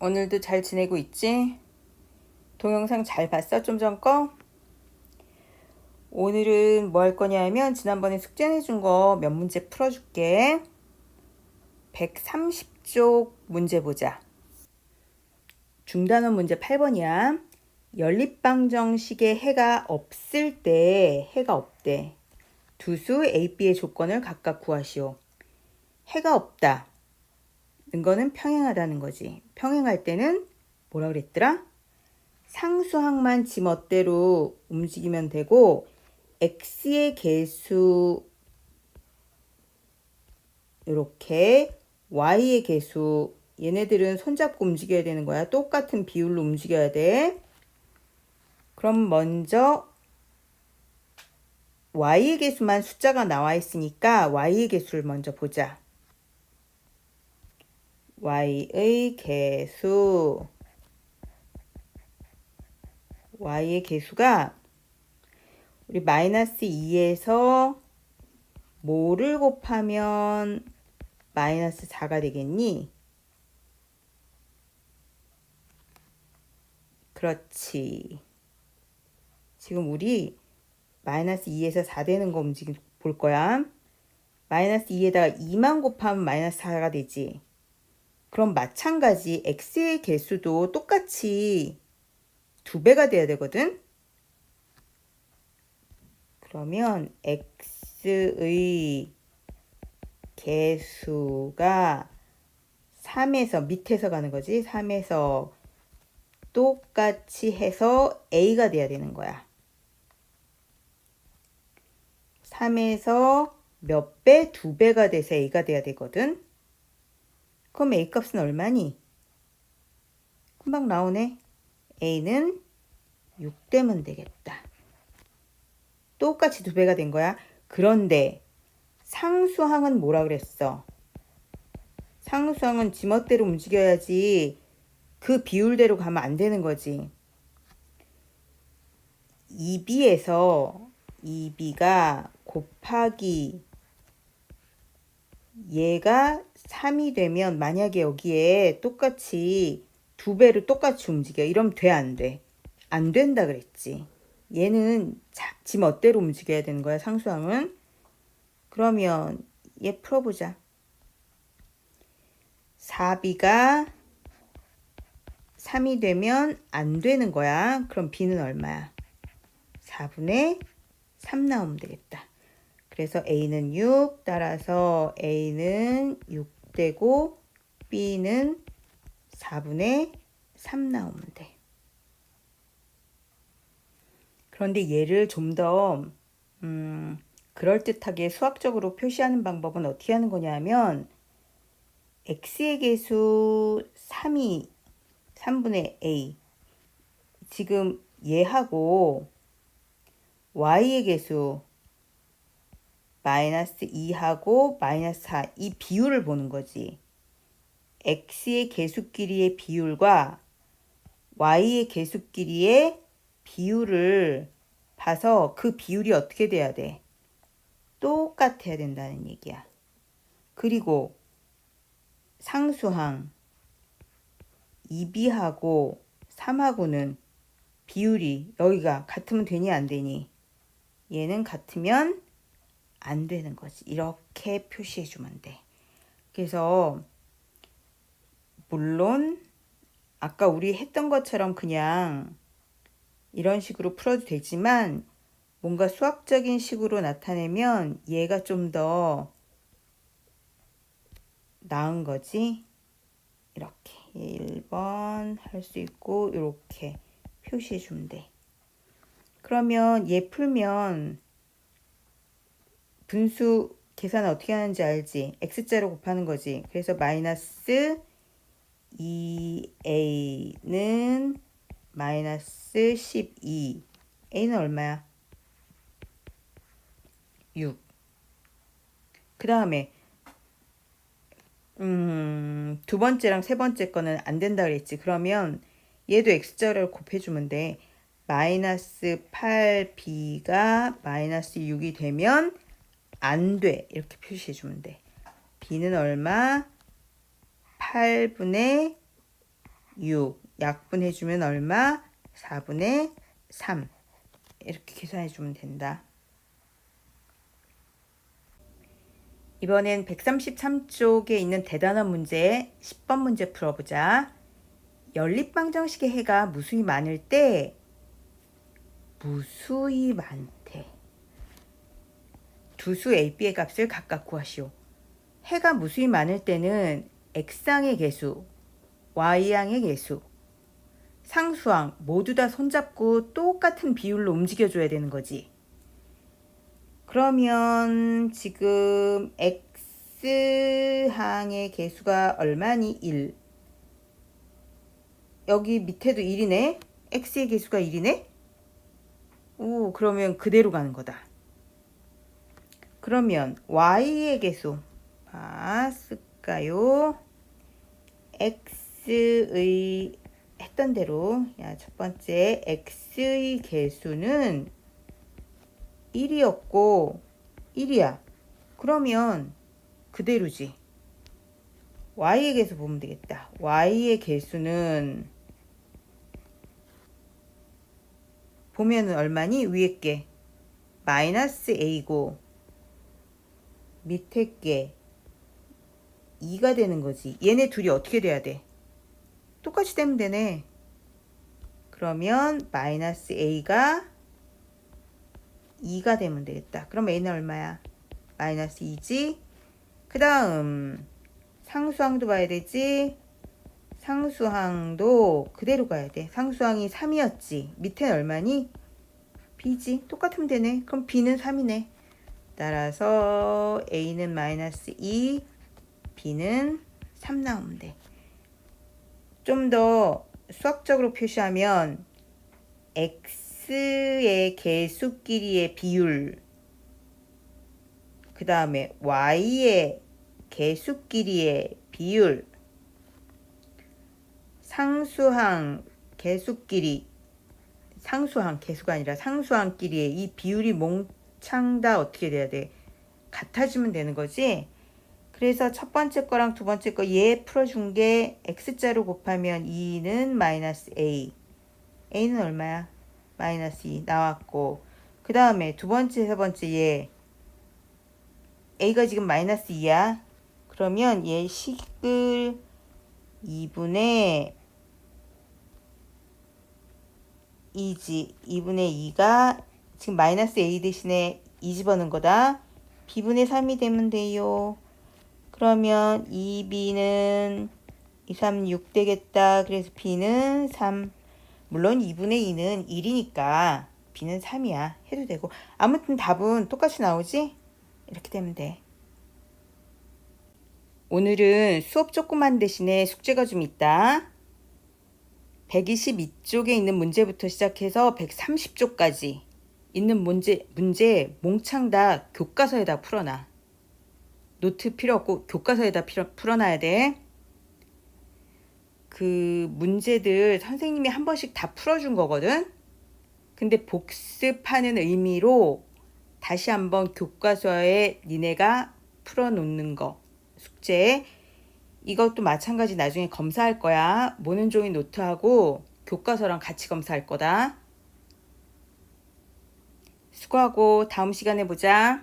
오늘도 잘 지내고 있지? 동영상 잘 봤어? 좀 전 거? 오늘은 뭐 할 거냐 하면 지난번에 숙제 내준 거 몇 문제 풀어줄게. 130쪽 문제 보자. 중단원 문제 8번이야. 연립방정식에 해가 없을 때 해가 없대. 두 수 A, B의 조건을 각각 구하시오. 해가 없다. 는 거는 평행하다는 거지. 평행할 때는 뭐라 그랬더라? 상수항만 지 멋대로 움직이면 되고 x의 개수 이렇게 y의 개수 얘네들은 손잡고 움직여야 되는 거야. 똑같은 비율로 움직여야 돼. 그럼 먼저 y의 개수만 숫자가 나와 있으니까 y의 개수를 먼저 보자. Y의 개수 y의 개수가 우리 마이너스 2에서 뭐를 곱하면 마이너스 4가 되겠니? 그렇지. 지금 우리 마이너스 2에서 4 되는 거 움직임 볼 거야. 마이너스 2에다가 2만 곱하면 마이너스 4가 되지. 그럼 마찬가지 x의 개수도 똑같이 두 배가 돼야 되거든. 그러면 x의 개수가 3에서 밑에서 가는 거지. 3에서 똑같이 해서 a가 돼야 되는 거야. 3에서 몇 배? 두 배가 돼서 a가 돼야 되거든. 그럼 a 값은 얼마니? 금방 나오네. a는 6 되면 되겠다. 똑같이 두 배가 된 거야. 그런데 상수항은 뭐라 그랬어? 상수항은 지멋대로 움직여야지 그 비율대로 가면 안 되는 거지. 2b에서 2b가 곱하기 얘가 3이 되면 만약에 여기에 똑같이 두 배를 똑같이 움직여. 이러면 돼, 안 돼? 안 된다 그랬지. 얘는 자, 지 멋대로 움직여야 되는 거야, 상수항은. 그러면 얘 풀어보자. 4b가 3이 되면 안 되는 거야. 그럼 b는 얼마야? 4분의 3 나오면 되겠다. 그래서 a는 6, 따라서 a는 6 되고 b는 4분의 3 나오면 돼. 그런데 얘를 좀더 음, 그럴듯하게 수학적으로 표시하는 방법은 어떻게 하는 거냐 하면 x의 개수 3이 3분의 a 지금 얘하고 y의 개수 마이너스 2하고 마이너스 4 이 비율을 보는 거지. x의 개수끼리의 비율과 y의 개수끼리의 비율을 봐서 그 비율이 어떻게 돼야 돼? 똑같아야 된다는 얘기야. 그리고 상수항 2b하고 3하고는 비율이 여기가 같으면 되니 안 되니? 얘는 같으면 안 되는 거지. 이렇게 표시해 주면 돼. 그래서 물론 아까 우리 했던 것처럼 그냥 이런 식으로 풀어도 되지만 뭔가 수학적인 식으로 나타내면 얘가 좀 더 나은 거지. 이렇게 1번 할 수 있고 이렇게 표시해 주면 돼. 그러면 얘 풀면 분수 계산 어떻게 하는지 알지? x자로 곱하는 거지. 그래서 마이너스 2a는 마이너스 12. a는 얼마야? 6. 그 다음에 음, 두 번째랑 세 번째 거는 안 된다 그랬지. 그러면 얘도 x자를 곱해주면 돼. 마이너스 8b가 마이너스 6이 되면 안 돼. 이렇게 표시해 주면 돼. b는 얼마? 8분의 6. 약분해 주면 얼마? 4분의 3. 이렇게 계산해 주면 된다. 이번엔 133쪽에 있는 대단한 문제 10번 문제 풀어보자. 연립방정식의 해가 무수히 많을 때 무수히 많대. 두 수 A, B의 값을 각각 구하시오. 해가 무수히 많을 때는 X항의 개수, Y항의 개수, 상수항 모두 다 손잡고 똑같은 비율로 움직여줘야 되는 거지. 그러면 지금 X항의 개수가 얼마니? 1. 여기 밑에도 1이네. X의 개수가 1이네. 오, 그러면 그대로 가는 거다. 그러면 Y의 개수 봤을까요? X의 했던 대로 야, 첫 번째 X의 개수는 1이었고 1이야. 그러면 그대로지. Y의 개수 보면 되겠다. Y의 개수는 보면은 얼마니? 위에 게 마이너스 A고 밑에 게 2가 되는 거지. 얘네 둘이 어떻게 돼야 돼? 똑같이 되면 되네. 그러면 마이너스 A가 2가 되면 되겠다. 그럼 A는 얼마야? 마이너스 2지. 그 다음 상수항도 봐야 되지. 상수항도 그대로 가야 돼. 상수항이 3이었지. 밑에는 얼마니? B지. 똑같으면 되네. 그럼 B는 3이네. 따라서 A는 마이너스 2, B는 3 나오면 돼. 좀 더 수학적으로 표시하면 X의 개수끼리의 비율 그 다음에 Y의 개수끼리의 비율 상수항 개수끼리 상수항 개수가 아니라 상수항끼리의 이 비율이 몽 창다 어떻게 돼야 돼? 같아지면 되는 거지. 그래서 첫 번째 거랑 두 번째 거 얘 풀어준 게 x자로 곱하면 2는 마이너스 a. a는 얼마야? 마이너스 2 나왔고 그 다음에 두 번째 세 번째 얘 a가 지금 마이너스 2야. 그러면 얘 식을 2분의 2지 2분의 2가 지금 마이너스 a 대신에 2 집어넣은 거다. b분의 3이 되면 돼요. 그러면 2b는 2, 3, 6 되겠다. 그래서 b는 3. 물론 2분의 2는 1이니까 b는 3이야. 해도 되고. 아무튼 답은 똑같이 나오지? 이렇게 되면 돼. 오늘은 수업 조금만 대신에 숙제가 좀 있다. 122쪽에 있는 문제부터 시작해서 130쪽까지 있는 문제, 문제 몽창 다 교과서에다 풀어놔. 노트 필요 없고 교과서에다 필요, 풀어놔야 돼. 그 문제들 선생님이 한 번씩 다 풀어준 거거든. 근데 복습하는 의미로 다시 한번 교과서에 니네가 풀어놓는 거 숙제 이것도 마찬가지 나중에 검사할 거야. 모는 종이 노트하고 교과서랑 같이 검사할 거다. 수고하고 다음 시간에 보자.